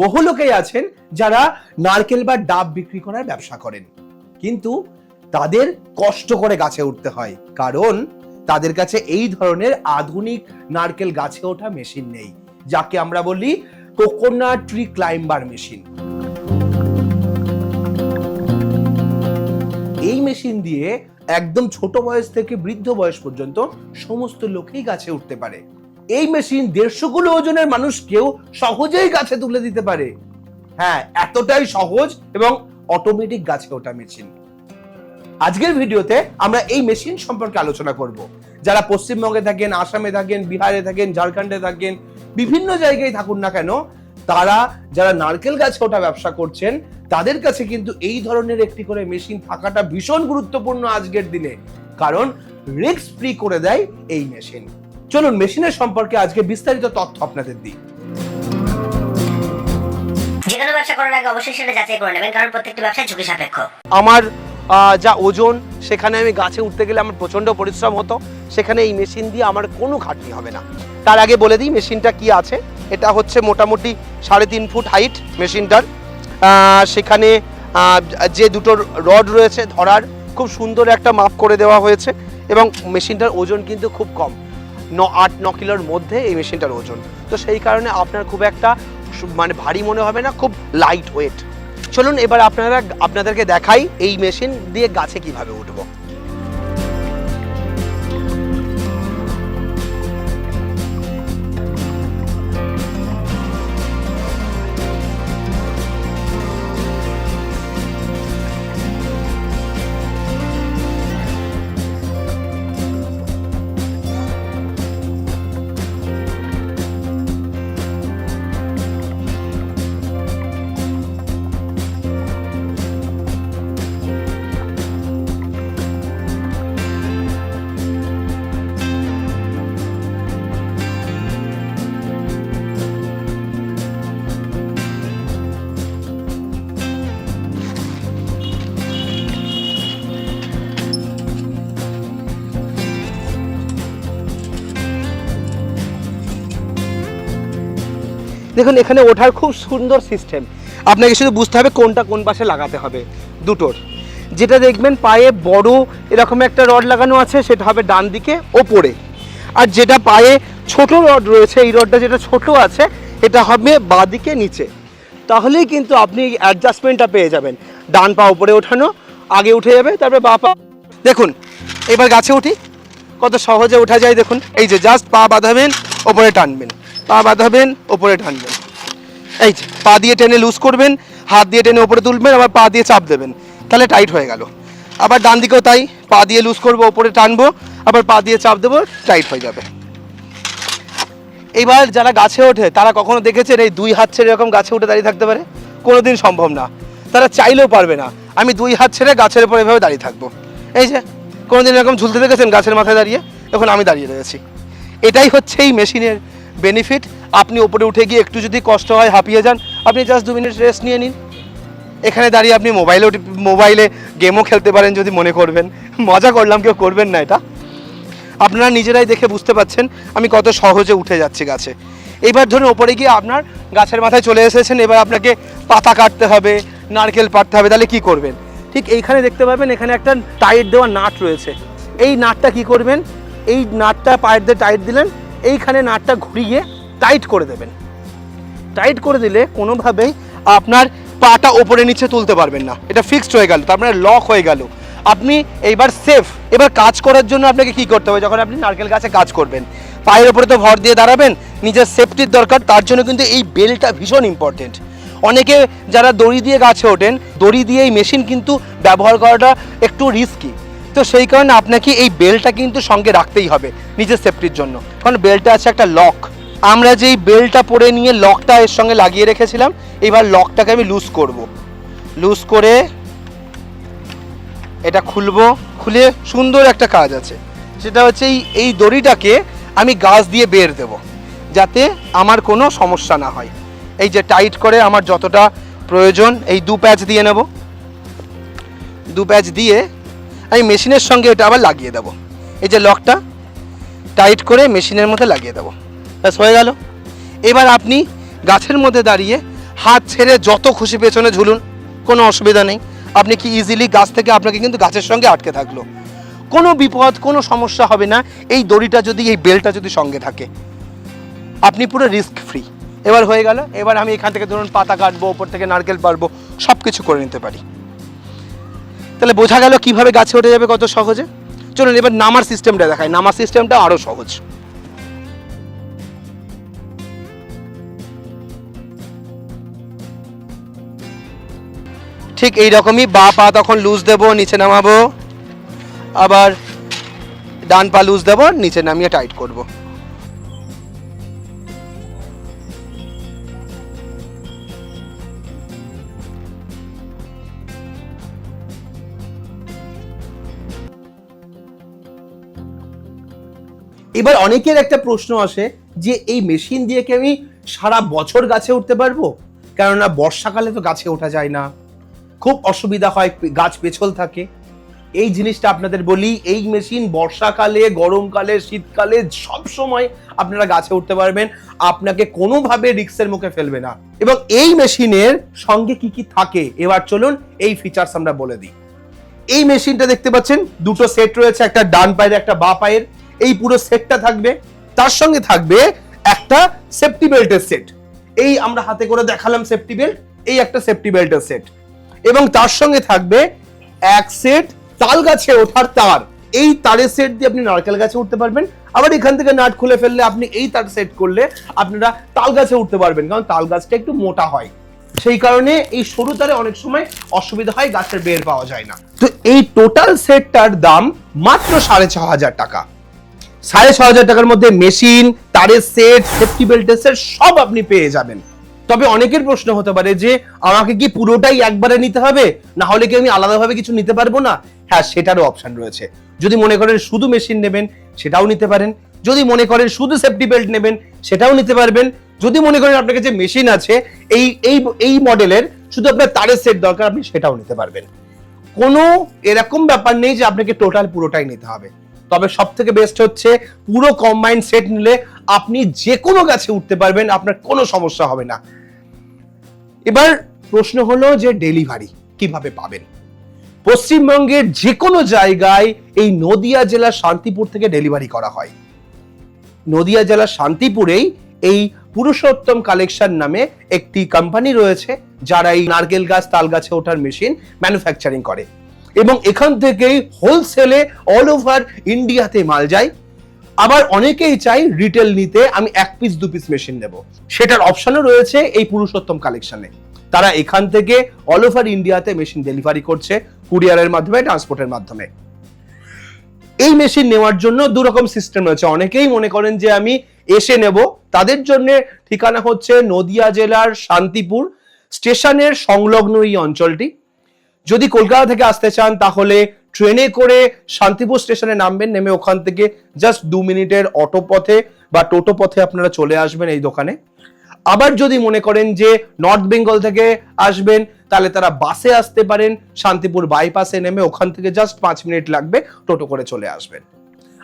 বহু লোকেই আছেন যারা নারকেল বা ডাব বিক্রি করার ব্যবসা করেন। কিন্তু তাদের কষ্ট করে গাছে উঠতে হয়, কারণ তাদের কাছে এই ধরনের আধুনিক নারকেল গাছে ওঠা মেশিন নেই, যাকে আমরা বলি কোকোনাট ট্রি ক্লাইম্বার মেশিন এই মেশিন দিয়ে একদম ছোট বয়স থেকে বৃদ্ধ বয়স পর্যন্ত সমস্ত লোকেই গাছে উঠতে পারে। এই মেশিন দেড়শো কিলো ওজনের মানুষকেও সহজেই গাছে তুলে দিতে পারে। হ্যাঁ এতটাই সহজ এবং অটোমেটিক গাছে ওঠা মেশিন আজকের ভিডিওতে আমরা এই মেশিন সম্পর্কে আলোচনা করব। যারা পশ্চিমবঙ্গে থাকেন, আসামে থাকেন, বিহারে থাকেন, ঝাড়খণ্ডে থাকেন, বিভিন্ন জায়গায় থাকুন না কেন, তারা যারা নারকেল গাছে ওঠা ব্যবসা করছেন, তাদের কাছে কিন্তু এই ধরনের একটি করে মেশিন থাকাটা ভীষণ গুরুত্বপূর্ণ আজকের দিনে। কারণ রিস্ক ফ্রি করে দেয় এই মেশিন চলুন মেশিনের সম্পর্কে আজকে বিস্তারিত তথ্য আপনাদের দিই। যে কোনো ব্যবসা করার আগে অবশ্যই সেটা যাচাই করে নেবেন কারণ প্রত্যেকটি ব্যবসা ঝুঁকি সাপেক্ষ। আমার যা ওজন সেখানে আমি গাছে উঠতে গেলে আমার প্রচণ্ড পরিশ্রম হতো সেখানে এই মেশিন দিয়ে আমার কোনো খাটনি হবে না। তার আগে বলে দিই মেশিনটা কি আছে? এটা হচ্ছে মোটামুটি সাড়ে তিন ফুট হাইট মেশিনটার। সেখানে যে দুটো রড রয়েছে ধরার খুব সুন্দর একটা মাপ করে দেওয়া হয়েছে এবং মেশিনটার ওজন কিন্তু খুব কম। ন আট, ন কিলোর মধ্যে এই মেশিনটার ওজন। তো সেই কারণে আপনার খুব একটা মানে ভারী মনে হবে না, খুব লাইট ওয়েট চলুন এবার আপনারা, আপনাদেরকে দেখাই এই মেশিন দিয়ে গাছে কীভাবে উঠবো। দেখুন, এখানে ওঠার খুব সুন্দর সিস্টেম আপনাকে শুধু বুঝতে হবে কোনটা কোন পাশে লাগাতে হবে দুটোর। যেটা দেখবেন, পায়ে বড় এরকম একটা রড লাগানো আছে, সেটা হবে ডান দিকে ওপরে। আর যেটা পায়ে ছোট রড রয়েছে, এই রডটা যেটা ছোট আছে, এটা হবে বাঁ দিকে নিচে। তাহলেই কিন্তু আপনি অ্যাডজাস্টমেন্টটা পেয়ে যাবেন। ডান পা উপরে ওঠানো, আগে উঠে যাবে, তারপরে বা পা। দেখুন, এবার গাছে উঠি। কত সহজে ওঠা যায় দেখুন। এই যে জাস্ট পা বাঁধাবেন, ওপরে টানবেন। পা বাঁধাবেন, ওপরে টানবেন। এই পা দিয়ে টেনে লুজ করবেন, হাত দিয়ে টেনে ওপরে তুলবেন, আবার পা দিয়ে চাপ দেবেন। তাহলে টাইট হয়ে গেল। আবার ডান দিকেও তাই, পা দিয়ে লুজ করব, ওপরে টানবো, আবার পা দিয়ে চাপ দেবো টাইট হয়ে যাবে। এইবার যারা গাছে ওঠে, তারা কখনো দেখেছেন এই দুই হাত ছেড়ে এরকম গাছে উঠে দাঁড়িয়ে থাকতে পারে? কোনোদিন সম্ভব না। তারা চাইলেও পারবে না। আমি দুই হাত ছেড়ে গাছের উপর এভাবে দাঁড়িয়ে থাকব। এই যে, কোনোদিন এরকম ঝুলতে দেখেছেন গাছের মাথায় দাঁড়িয়ে? এখন আমি দাঁড়িয়ে রয়েছি। এটাই হচ্ছে এই মেশিনের বেনিফিট আপনি উপরে উঠে গিয়ে একটু যদি কষ্ট হয়, হাঁপিয়ে যান, আপনি জাস্ট দু মিনিট রেস্ট নিয়ে নিন। এখানে দাঁড়িয়ে আপনি মোবাইলেও মোবাইলে গেমও খেলতে পারেন যদি মনে করবেন। মজা করলাম, কেউ করবেন না এটা। আপনারা নিজেরাই দেখে বুঝতে পাচ্ছেন আমি কত সহজে উঠে যাচ্ছি গাছে। এবার ধরুন ওপরে গিয়ে আপনার গাছের মাথায় চলে এসেছেন, এবার আপনাকে পাতা কাটতে হবে, নারকেল পাড়তে হবে, তাহলে কি করবেন? ঠিক এইখানে দেখতে পাবেন, এখানে একটা টাইট দেওয়া নাট রয়েছে। এই নাটটা কি করবেন? এই নাটটা পায়ের দিয়ে টাইট দিলেন এইখানে নাটটা ঘুরিয়ে টাইট করে দেবেন। টাইট করে দিলে কোনোভাবেই আপনার পাটা ওপরে নিচে তুলতে পারবেন না। এটা ফিক্সড হয়ে গেল, তার মানে লক হয়ে গেল। আপনি এইবার সেফ এবার কাজ করার জন্য আপনাকে কি করতে হবে? যখন আপনি নারকেল গাছে কাজ করবেন, পায়ের ওপরে তো ভর দিয়ে দাঁড়াবেন, নিজের সেফটির দরকার, তার জন্য কিন্তু এই বেলটা ভীষণ ইম্পর্টেন্ট অনেকে যারা দড়ি দিয়ে গাছে ওঠেন, দড়ি দিয়ে এই মেশিন কিন্তু ব্যবহার করাটা একটু রিস্কি তো সেই কারণে আপনাকে এই বেলটা কিন্তু সঙ্গে রাখতেই হবে নিজের সেফটির জন্য। কারণ বেলটা আছে একটা লক আমরা যেই বেলটা পরে নিয়ে লকটা এর সঙ্গে লাগিয়ে রেখেছিলাম, এবার লকটাকে আমি লুজ করব। লুজ করে এটা খুলবো। খুলে সুন্দর একটা কাজ আছে। সেটা হচ্ছে এই এই দড়িটাকে আমি গাছ দিয়ে বের দেব, যাতে আমার কোনো সমস্যা না হয়। এই যে টাইট করে আমার যতটা প্রয়োজন, এই দু প্যাচ দিয়ে নেব। দু প্যাচ দিয়ে আমি মেশিনের সঙ্গে এটা আবার লাগিয়ে দেবো। এই যে লকটা, টাইট করে মেশিনের মধ্যে লাগিয়ে দেবো। ব্যাস, হয়ে গেল। এবার আপনি গাছের মধ্যে দাঁড়িয়ে হাত ছেড়ে যত খুশি পেছনে ঝুলুন, কোনো অসুবিধা নেই। আপনি কি ইজিলি গাছ থেকে আপনাকে কিন্তু গাছের সঙ্গে আটকে থাকল। কোনো বিপদ, কোনো সমস্যা হবে না। এই দড়িটা যদি, এই বেলটা যদি সঙ্গে থাকে। আপনি পুরো রিস্ক ফ্রি এবার হয়ে গেল। এবার আমি এখান থেকে ধরুন পাতা কাটবো, ওপর থেকে নারকেল পারব সব কিছু করে নিতে পারি। তাহলে বোঝা গেল কীভাবে গাছে উঠে যাবে কত সহজে? চলুন এবার নামার সিস্টেমটা দেখায় নামার সিস্টেমটা আরও সহজ। ঠিক এই রকমই বা পা তখন লুজ দেবো, নিচে নামাবো। আবার ডান পা লুজ দেবো, নিচে নামিয়ে টাইট করব। এবার অনেকের একটা প্রশ্ন আসে যে এই মেশিন দিয়ে কি আমি সারা বছর গাছে উঠতে পারব? কেননা বর্ষাকালে তো গাছে ওঠা যায় না। খুব অসুবিধা হয়, গাছ পেছল থাকে। এই জিনিসটা আপনাদের বলি, এই মেশিন বর্ষাকালে, গরমকালে, শীতকালে সব সময় আপনারা গাছে উঠতে পারবেন। আপনাকে কোনোভাবে রিক্সের মুখে ফেলবে না। এবং এই মেশিনের সঙ্গে কি কি থাকে? এবার চলুন এই ফিচার্স আমরা বলে দিই। এই মেশিনটা দেখতে পাচ্ছেন, দুটো সেট রয়েছে, একটা ডান পায়ের, একটা বা পায়ের। এই পুরো সেটটা থাকবে, তার সঙ্গে থাকবে একটা সেফটি বেল্টের সেট এই আমরা হাতে করে দেখালাম সেফটি বেল্ট এই একটা সেফটি বেল্টের সেট এবং তার সঙ্গে থাকবে এক সেট তাল গাছে ওঠার তার। এই তারের সেট দিয়ে আপনি নারকেল গাছে উঠতে পারবেন। আবার এখান থেকে নাট খুলে ফেললে আপনি এই তার সেট করলে আপনারা তাল গাছে উঠতে পারবেন, কারণ তাল গাছটা একটু মোটা হয়। সেই কারণে এই সরু তারে অনেক সময় অসুবিধা হয়, গাছের বের পাওয়া যায় না। তো এই টোটাল সেটটার দাম মাত্র সাড়ে ছ হাজার টাকা। সাড়ে ছ হাজার টাকার মধ্যে মেশিন, তারের সেট সেফটি বেল্টের সেট সব আপনি পেয়ে যাবেন। তবে অনেকের প্রশ্ন হতে পারে যে, আমাকে কি পুরোটাই একবারে নিতে হবে? না হলে কি আমি আলাদাভাবে কিছু নিতে পারব না? হ্যাঁ সেটারও অপশন রয়েছে। যদি মনে করেন শুধু মেশিন নেবেন, সেটাও নিতে পারেন। যদি মনে করেন শুধু সেফটি বেল্ট নেবেন, সেটাও নিতে পারবেন। যদি মনে করেন আপনার কাছে মেশিন আছে, এই এই এই মডেলের শুধু আপনার তারের সেট দরকার, আপনি সেটাও নিতে পারবেন। কোনো এরকম ব্যাপার নেই যে আপনাকে টোটাল পুরোটাই নিতে হবে। তবে সব থেকে বেস্ট হচ্ছে পুরো কম্বাইন্ড সেট নিলে আপনি যে কোনো গাছে উঠতে পারবেন, আপনার কোনো সমস্যা হবে না। এবার প্রশ্ন হলো যে ডেলিভারি কীভাবে পাবেন? পশ্চিমবঙ্গের যে কোনো জায়গায় এই নদিয়া জেলার শান্তিপুর থেকে ডেলিভারি করা হয়। নদিয়া জেলার শান্তিপুরেই এই পুরুষোত্তম কালেকশন নামে একটি কোম্পানি রয়েছে, যারা এই নারকেল গাছ, তাল গাছে ওঠার মেশিন ম্যানুফ্যাকচারিং করে। এবং এখান থেকেই হোলসেলে অল ওভার ইন্ডিয়াতে মাল যায়। আবার অনেকেই চাই রিটেল নিতে, আমি এক পিস দু পিস মেশিন নেব। সেটার অপশনও রয়েছে এই পুরুষোত্তম কালেকশনে তারা এখান থেকে অল ওভার ইন্ডিয়াতে মেশিন ডেলিভারি করছে কুরিয়ারের মাধ্যমে ট্রান্সপোর্টের মাধ্যমে। এই মেশিন নেওয়ার জন্য দু রকম সিস্টেম রয়েছে। অনেকেই মনে করেন যে আমি এসে নেব। তাদের জন্য ঠিকানা হচ্ছে নদিয়া জেলার শান্তিপুর স্টেশনের সংলগ্ন এই অঞ্চলটি। যদি কলকাতা থেকে আসতে চান, তাহলে ট্রেনে করে শান্তিপুর স্টেশনে নামবেন, নেমে ওখান থেকে জাস্ট দু মিনিটের অটো পথে বা টোটো পথে আপনারা চলে আসবেন এই দোকানে। আবার যদি মনে করেন যে নর্থ বেঙ্গল থেকে আসবেন, তাহলে তারা বাসে আসতে পারেন, শান্তিপুর বাইপাসে নেমে ওখান থেকে জাস্ট পাঁচ মিনিট লাগবে টোটো করে চলে আসবেন।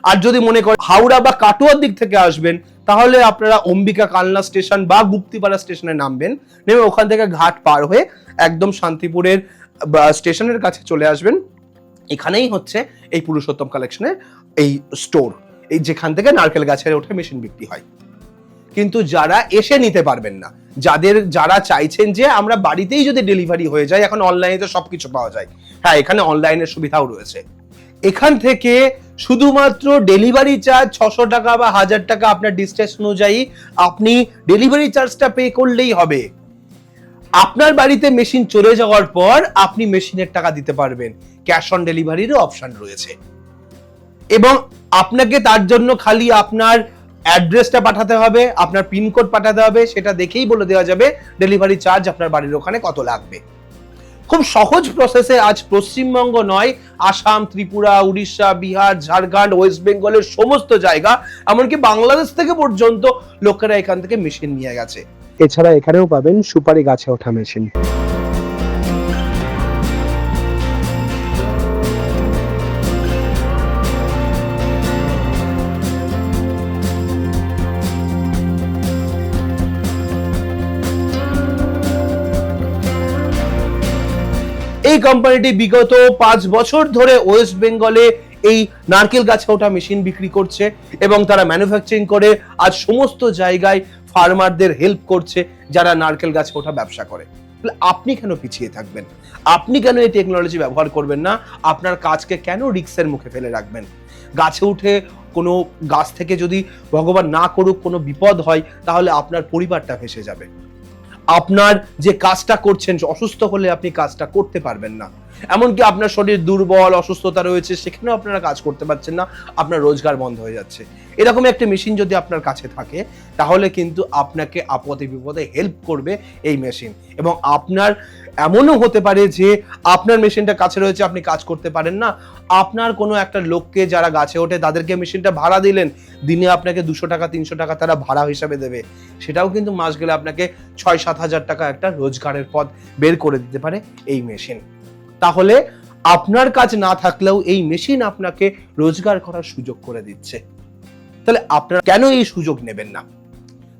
আর যদি মনে করেন হাওড়া বা কাটোয়ার দিক থেকে আসবেন, তাহলে আপনারা অম্বিকা কালনা স্টেশন বা গুপ্তিপাড়া স্টেশনে নামবেন, নেমে ওখান থেকে ঘাট পার হয়ে একদম শান্তিপুরের স্টেশনের কাছে চলে আসবেন, এখানেই হচ্ছে এই পুরুষোত্তম কালেকশনের এই স্টোর এই যেখান থেকে নারকেল গাছের ওঠে মেশিন বিক্রি হয়। কিন্তু যারা এসে নিতে পারবেন না, যাদের, যারা চাইছেন যে আমরা বাড়িতেই যদি ডেলিভারি হয়ে যায়, এখন অনলাইনে তো সবকিছু পাওয়া যায়। হ্যাঁ এখানে অনলাইনের সুবিধাও রয়েছে। এখান থেকে শুধুমাত্র ডেলিভারি চার্জ ছশো টাকা বা হাজার টাকা আপনার ডিস্টেন্স অনুযায়ী আপনি ডেলিভারি চার্জটা পে করলেই হবে। আপনার বাড়িতে মেশিন চলে যাওয়ার পর আপনি মেশিনের টাকা দিতে পারবেন। ক্যাশ অন ডেলিভারিরও অপশন রয়েছে। এবং আপনাকে তার জন্য খালি আপনার অ্যাড্রেসটা পাঠাতে হবে, আপনার পিনকোড পাঠাতে হবে, সেটা দেখেই বলে দেওয়া যাবে ডেলিভারি চার্জ আপনার বাড়ির ওখানে কত লাগবে। খুব সহজ প্রসেসে আজ পশ্চিমবঙ্গ নয়, আসাম, ত্রিপুরা, উড়িষ্যা, বিহার, ঝাড়খণ্ড ওয়েস্ট বেঙ্গলের সমস্ত জায়গা, এমনকি বাংলাদেশ থেকে পর্যন্ত লোকেরা এখান থেকে মেশিন নিয়ে গেছে। এছাড়া এখানেও পাবেন সুপারি গাছে ওঠা মেশিন। এই কোম্পানিটি বিগত পাঁচ বছর ধরে ওয়েস্ট বেঙ্গলে এই নারকেল গাছে ওঠা মেশিন বিক্রি করছে এবং তারা ম্যানুফ্যাকচারিং করে। আজ সমস্ত জায়গায় ফার্মারদের হেল্প করছে যারা নারকেল গাছে ওঠা ব্যবসা করে। তাহলে আপনি কেন পিছিয়ে থাকবেন? আপনি কেন এই টেকনোলজি ব্যবহার করবেন না? আপনার কাজকে কেন রিক্সের মুখে ফেলে রাখবেন? গাছে উঠে কোনো গাছ থেকে যদি ভগবান না করুক, কোনো বিপদ হয়, তাহলে আপনার পরিবারটা ভেসে যাবে। আপনার যে কাজটা করছেন, অসুস্থ হলে আপনি কাজটা করতে পারবেন না। এমনকি আপনার শরীর দুর্বল, অসুস্থতা রয়েছে, সেখানেও আপনারা কাজ করতে পারছেন না, আপনার রোজগার বন্ধ হয়ে যাচ্ছে। এরকম একটা মেশিন যদি আপনার কাছে থাকে, তাহলে কিন্তু আপনাকে আপদে বিপদে হেল্প করবে এই মেশিন। এবং আপনার এমনও হতে পারে যে আপনার মেশিনটা কাছে রয়েছে, আপনি কাজ করতে পারেন না। আপনার কোনো একটা লোককে যারা গাছে ওঠে, তাদেরকে মেশিনটা ভাড়া দিলেন, দিনে আপনাকে দুশো টাকা, তিনশো টাকা তারা ভাড়া হিসাবে দেবে। সেটাও কিন্তু মাস গেলে আপনাকে ছয় সাত হাজার টাকা একটা রোজগারের পথ বের করে দিতে পারে এই মেশিন। তাহলে আপনার কাজ না থাকলেও এই মেশিন আপনাকে রোজগার করার সুযোগ করে দিচ্ছে। তাহলে আপনারা কেন এই সুযোগ নেবেন না?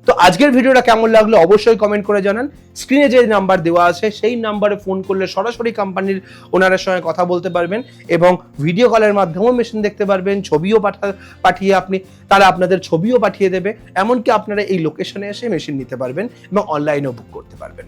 তো আজকের ভিডিওটা কেমন লাগল অবশ্যই কমেন্ট করে জানান। স্ক্রিনে যে নাম্বার দেওয়া আছে, সেই নাম্বারে ফোন করলে সরাসরি কোম্পানির ওনারের সঙ্গে কথা বলতে পারবেন এবং ভিডিও কলের মাধ্যমেও মেশিন দেখতে পারবেন, ছবিও পাঠা পাঠিয়ে আপনি তারা আপনাদের ছবিও পাঠিয়ে দেবে। এমনকি আপনারা এই লোকেশনে এসে মেশিন নিতে পারবেন এবং অনলাইনেও বুক করতে পারবেন।